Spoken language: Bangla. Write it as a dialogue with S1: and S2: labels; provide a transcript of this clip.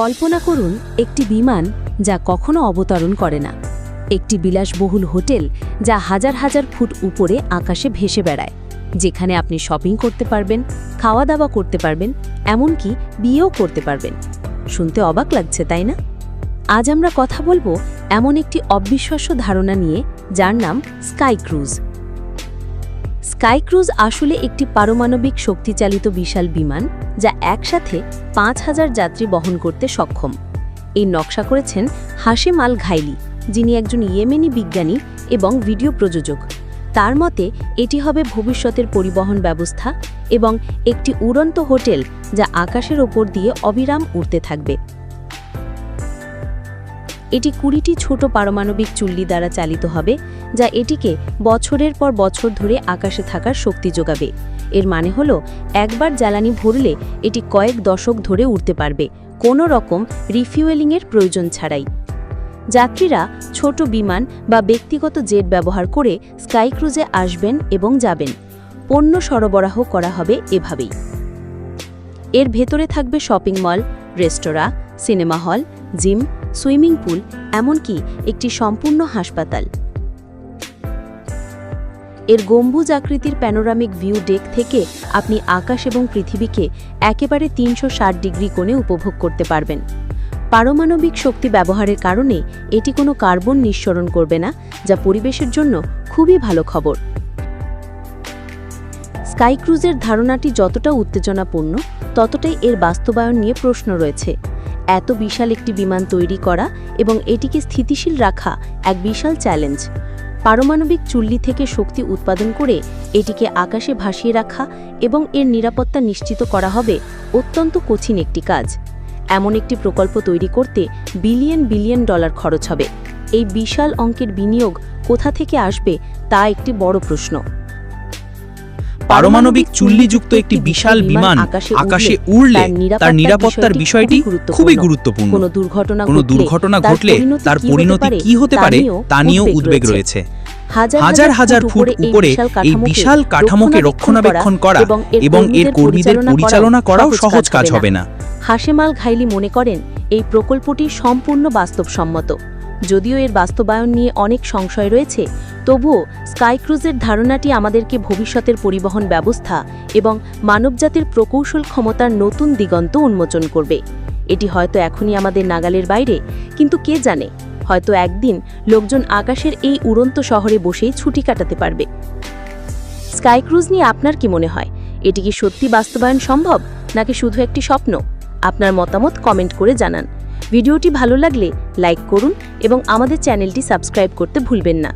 S1: কল্পনা করুন একটি বিমান যা কখনো অবতরণ করে না। একটি বিলাসবহুল হোটেল যা হাজার হাজার ফুট উপরে আকাশে ভেসে বেড়ায়, যেখানে আপনি শপিং করতে পারবেন খাওয়া দাওয়া করতে পারবেন, এমনকি বিয়েও করতে পারবেন। শুনতে অবাক লাগছে, তাই না? আজ আমরা কথা বলব এমন একটি অবিশ্বাস্য ধারণা নিয়ে, যার নাম স্কাই ক্রুজ। স্কাই ক্রুজ আসলে একটি পারমাণবিক শক্তিচালিত বিশাল বিমান যা একসাথে পাঁচ হাজার যাত্রী বহন করতে সক্ষম। এই নকশা করেছেন হাশেম আল ঘাইলি যিনি একজন ইয়েমেনি বিজ্ঞানী এবং ভিডিও প্রযোজক। তার মতে, এটি হবে ভবিষ্যতের পরিবহন ব্যবস্থা এবং একটি উড়ন্ত হোটেল যা আকাশের ওপর দিয়ে অবিরাম উড়তে থাকবে। এটি কুড়িটি ছোট পারমাণবিক চুল্লি দ্বারা চালিত হবে, যা এটিকে বছরের পর বছর ধরে আকাশে থাকার শক্তি যোগাবে। এর মানে হল, একবার জ্বালানি ভরলে এটি কয়েক দশক ধরে উঠতে পারবে, কোনো রকম রিফিউয়েলিংয়ের প্রয়োজন ছাড়াই। যাত্রীরা ছোট বিমান বা ব্যক্তিগত জেট ব্যবহার করে স্কাই ক্রুজে আসবেন এবং যাবেন। পণ্য সরবরাহ করা হবে এভাবেই। এর ভেতরে থাকবে শপিং মল, রেস্তোরাঁ, cinema hall, gym swimming pool, এমনকি একটি সম্পূর্ণ হাসপাতাল। এর গম্বুজ আকৃতির প্যানোরামিক ভিউ ডেক থেকে আপনি আকাশ এবং পৃথিবীকে একেবারে তিনশো ষাট ডিগ্রি কোণে উপভোগ করতে পারবেন। পারমাণবিক শক্তি ব্যবহারের কারণে এটি কোনো কার্বন নিঃসরণ করবে না, যা পরিবেশের জন্য খুবই ভালো খবর। স্কাই ক্রুজের ধারণাটি যতটা উত্তেজনাপূর্ণ, ততটাই এর বাস্তবায়ন নিয়ে প্রশ্ন রয়েছে। এত বিশাল একটি বিমান তৈরি করা এবং এটিকে স্থিতিশীল রাখা এক বিশাল চ্যালেঞ্জ। পারমাণবিক চুল্লি থেকে শক্তি উৎপাদন করে এটিকে আকাশে ভাসিয়ে রাখা এবং এর নিরাপত্তা নিশ্চিত করা হবে অত্যন্ত কঠিন একটি কাজ। এমন একটি প্রকল্প তৈরি করতে বিলিয়ন বিলিয়ন ডলার খরচ হবে। এই বিশাল অঙ্কের বিনিয়োগ কোথা থেকে আসবে তা একটি বড় প্রশ্ন।
S2: পারমাণবিক চুল্লিযুক্ত একটি বিশাল বিমান আকাশে উড়লে তার নিরাপত্তার বিষয়টি খুবই গুরুত্বপূর্ণ।
S1: কোনো দুর্ঘটনা
S2: ঘটলে তার পরিণতি কি হতে পারে তা নিয়েও উদ্বেগ রয়েছে। হাজার হাজার ফুট উপরে এই বিশাল কাঠামোকে রক্ষণাবেক্ষণ করা এবং এর কর্মীদের পরিচালনা করাও সহজ কাজ হবে না।
S1: হাশেমাল ঘাইলি মনে করেন এই প্রকল্পটি সম্পূর্ণ বাস্তবসম্মত। যদিও এর বাস্তবায়ন নিয়ে অনেক সংশয় রয়েছে তবুও স্কাই ক্রুজের ধারণাটি আমাদেরকে ভবিষ্যতের পরিবহন ব্যবস্থা এবং মানবজাতির প্রকৌশল ক্ষমতার নতুন দিগন্ত উন্মোচন করবে। এটি হয়তো এখনই আমাদের নাগালের বাইরে, কিন্তু কে জানে? হয়তো একদিন লোকজন আকাশের এই উড়ন্ত শহরে বসেই ছুটি কাটাতে পারবে। স্কাই ক্রুজ নিয়ে আপনার কি মনে হয়? এটি কি সত্যি বাস্তবায়ন সম্ভব, নাকি শুধু একটি স্বপ্ন? আপনার মতামত কমেন্ট করে জানান। ভিডিওটি ভালো লাগলে লাইক করুন এবং আমাদের চ্যানেলটি সাবস্ক্রাইব করতে ভুলবেন না।